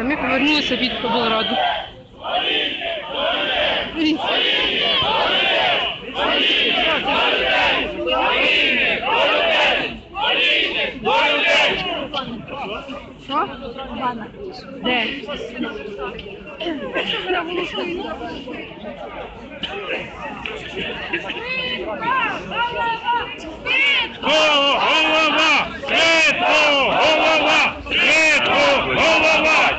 А ми повернулися від Облраду. Що? Де? Голова! Світло! Голова! Світло! Голова!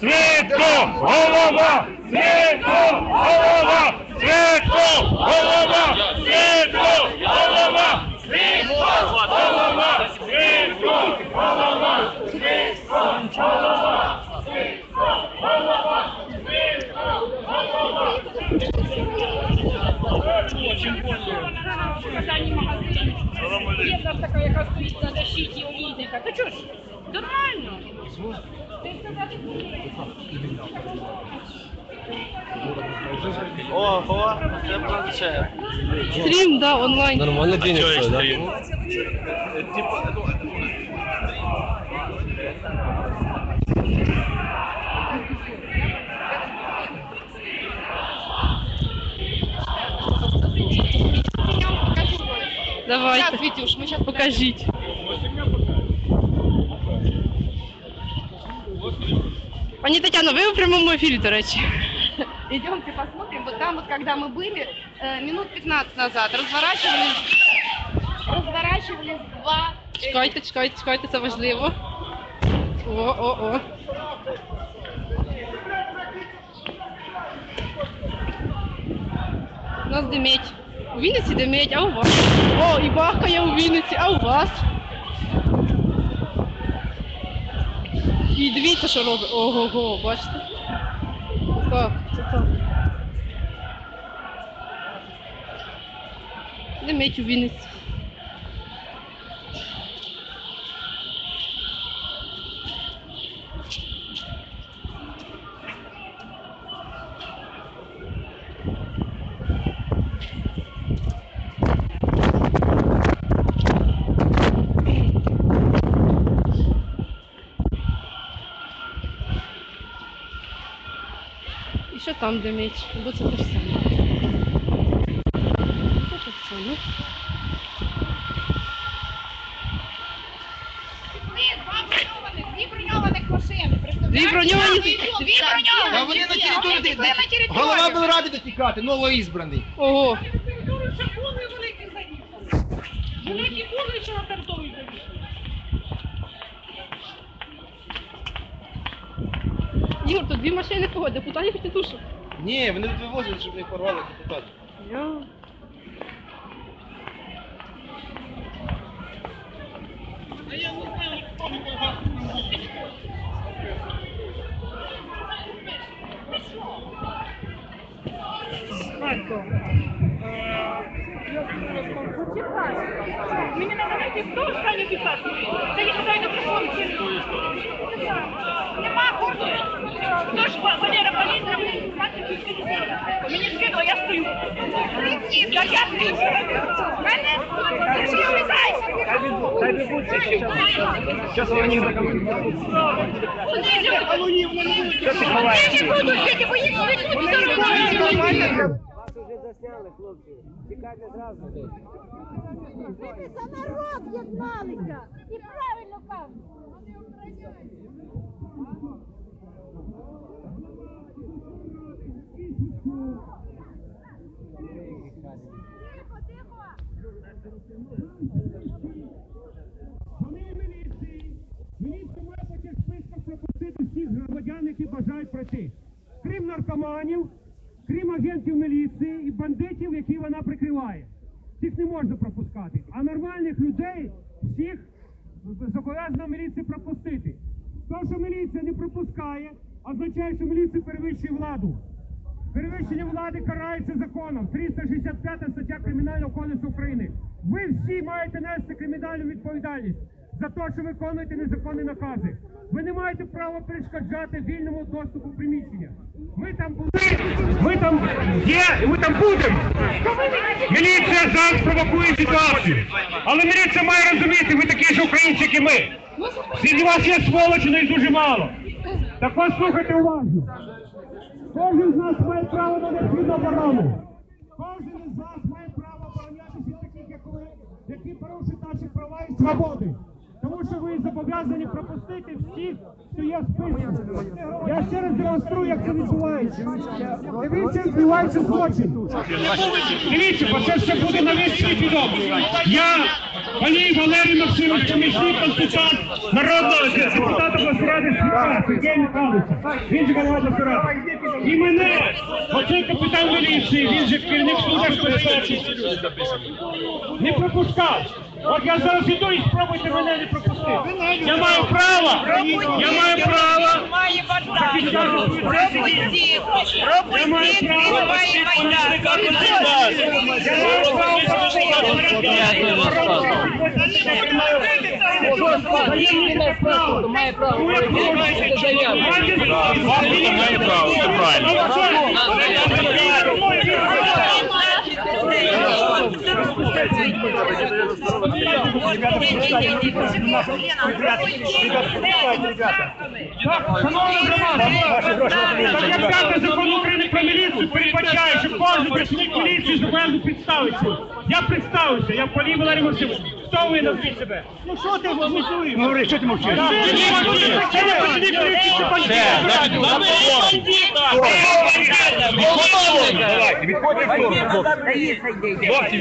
Світло! Голова! Світло! Голова! Світло! Голова! Світло! Голова! Світло! Голова! Світло! Голова! Показані магазині. Є в нас така, яка стоїть на защиті Ого, це планшет. Стрім, да, онлайн. Нормально денег стоит, да? Давайте. Вітюш, ми зараз Покажіть. Пані Тетяно, ви у прямому ефірі, до речі. Идемте посмотрим. Вот там вот, когда мы были, э, минут 15 назад, разворачивались, разворачивались два... э, Чекайте, чекайте, чекайте, це важливо. О, о, о. У нас димить. У Вінниці димить, а у вас? О, і бахкає у Вінниці, а у вас? І дивіться, що робить. Ого-го, бачите? Так, Total. Limite o Vinicius. Там де меч, бо це те ж саме. Ну, це ну. так само. Дві броньовані Дві броньовані. Голова був ради дотікати, новоізбраний. Ого. Вони були, що на територію заїхали. Заїхали. Ігор, тут дві машини кого? Депутатів чи тушок? Ні, вони тут вивозять, щоб не порвали депутати. Йо. Мені треба знайти, хто останній підписку. Це їх до приховці. Нема курсу. Хто ж Валера Поліна? Мені скинуло, я стою. Я я стою. Мене трошки. Хай бігуться ще. Зараз вони закоментують. Вони люди. Вони люди. Вони люди. Вони люди. Вони люди. Вони люди. Вони засняли, хлопці. Чекайте зразу. Ми за народ єдналися і правильно кажуть. Вони міліції. Міліція має по цих списках пропустити всіх громадян, які бажають пройти. Крім наркоманів, крім агентів міліції і бандитів, які вона прикриває. Цих не можна пропускати. А нормальних людей всіх зобов'язана міліція пропустити. То, що міліція не пропускає, означає, що міліція перевищує владу. Перевищення влади карається законом. 365 стаття Кримінального кодексу України. Ви всі маєте нести кримінальну відповідальність. за те, що виконуєте незаконні накази. Ви не маєте права перешкоджати вільному доступу приміщення. Ми там були, ми там є, і ми там будемо. Міліція зараз провокує ситуацію. Але міліція має розуміти, ви такі ж українці, як і ми. Серед вас є сволочі, але дуже мало. Так ось слухайте уважно. Кожен з нас має право на необхідну оборону. Кожен із вас має право оборонятися таких, як ви, які порушують наші права і свободи. Тому що ви зобов'язані пропустити всіх, хто є в списку. Я ще раз демонструю, як це відбувається. Дивіться, відбувається злочин. Дивіться, бо це все буде на весь світ відомо. Я, Валій Валерій Максимович, помічник консультант народного депутата обласної ради Світа Сергія Михайловича. Він же голова обласної. І мене, оцей капітан міліції, він же керівник служби не пропускав. От я зараз іду і спробуйте мене не пропустити. Я маю право, я маю право захищати свою територію. Я маю право Я маю право Має право. Має право, все правильно. Шановна України про міліцію передбачає, що кожен працівник міліції зобов'язаний представитися. Я представився, я Валерій Максимович. Хто ви назвіть себе? Ну що ти голосуєш? Говори, що ти мовчиш? Відходьте в сторону.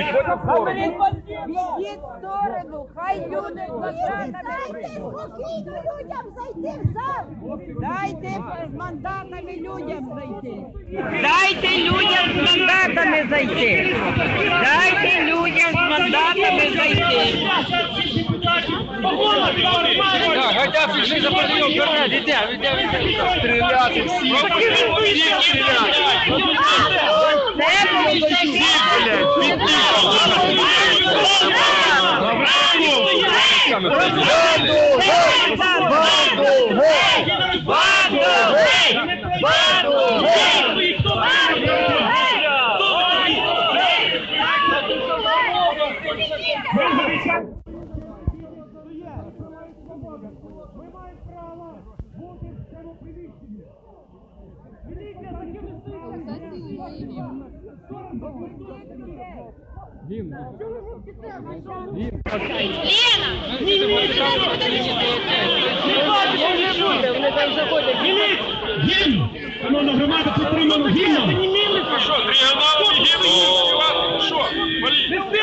відходьте в сторону. Відіть в сторону, хай люди Дайте спокійно людям зайти в зал. Дайте з мандатами людям зайти. Дайте людям з мандатами зайти. Дайте людям з мандатами зайти. Хотя пішли за поділ, вперед, іде, іде, іде. Стріляти всі. Всі Ми маємо право бути в цьому приміщенні. Міліція Гімн! Шановна громада, підтримано гімном! Що, не гімн? Що, Марій?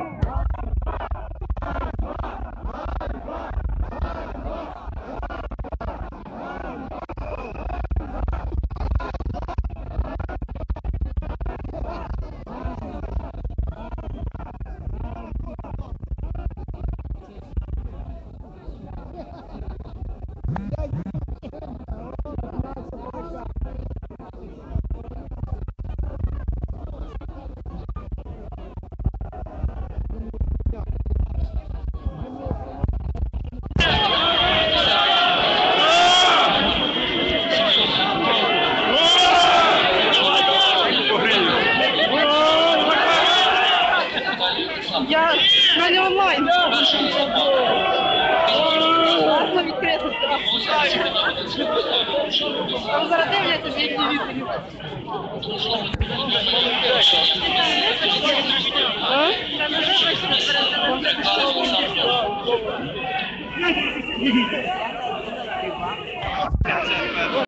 Hã?